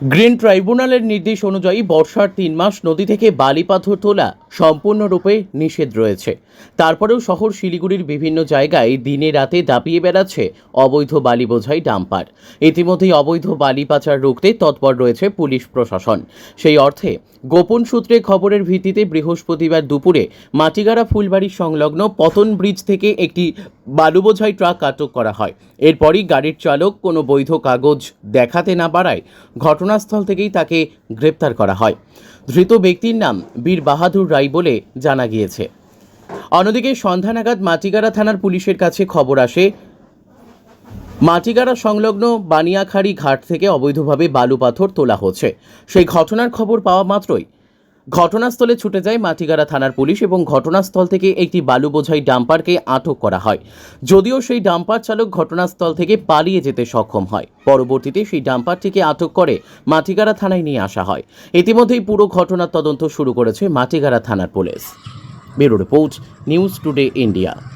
Green ট্রাইব্যুনালের নির্দেশ অনুযায়ী বর্ষার তিন মাস নদী থেকে বালি পাথর তোলা সম্পূর্ণরূপে নিষেধ রয়েছে। তারপরেও শহর শিলিগুড়ির বিভিন্ন জায়গায় দিনে রাতে দাপিয়ে বেড়াচ্ছে অবৈধ বালি বোঝাই ডাম্পার। ইতিমধ্যেই অবৈধ বালি পাচার রুখতে তৎপর রয়েছে পুলিশ প্রশাসন। সেই অর্থে গোপন সূত্রে খবরের ভিত্তিতে বৃহস্পতিবার দুপুরে মাটিগাড়া ফুলবাড়ি সংলগ্ন পতন ব্রিজ থেকে একটি বালুবোঝাই ট্রাক আটক করা হয়। এরপরই গাড়ির চালক কোনো বৈধ কাগজ দেখাতে না পারায় ঘটনাস্থল থেকেই তাকে গ্রেপ্তার করা হয়। ধৃত ব্যক্তির নাম বীর বাহাদুর রায় বলে জানা গিয়েছে। অন্যদিকে সন্ধ্যা নাগাদ মাটিগাড়া থানার পুলিশের কাছে খবর আসে, মাটিগাড়া সংলগ্ন বানিয়াখাড়ি ঘাট থেকে অবৈধভাবে বালু পাথর তোলা হচ্ছে। সেই ঘটনার খবর পাওয়া মাত্রই ঘটনাস্থলে ছুটে যায় মাটিগাড়া থানার পুলিশ এবং ঘটনাস্থল থেকে একটি বালু বোঝাই ডাম্পারকে আটক করা হয়। যদিও সেই ডাম্পার চালক ঘটনাস্থল থেকে পালিয়ে যেতে সক্ষম হয়। পরবর্তীতে সেই ডাম্পারটিকে আটক করে মাটিগাড়া থানায় নিয়ে আসা হয়। ইতিমধ্যেই পুরো ঘটনার তদন্ত শুরু করেছে মাটিগাড়া থানার police. Bureau report, news today, India.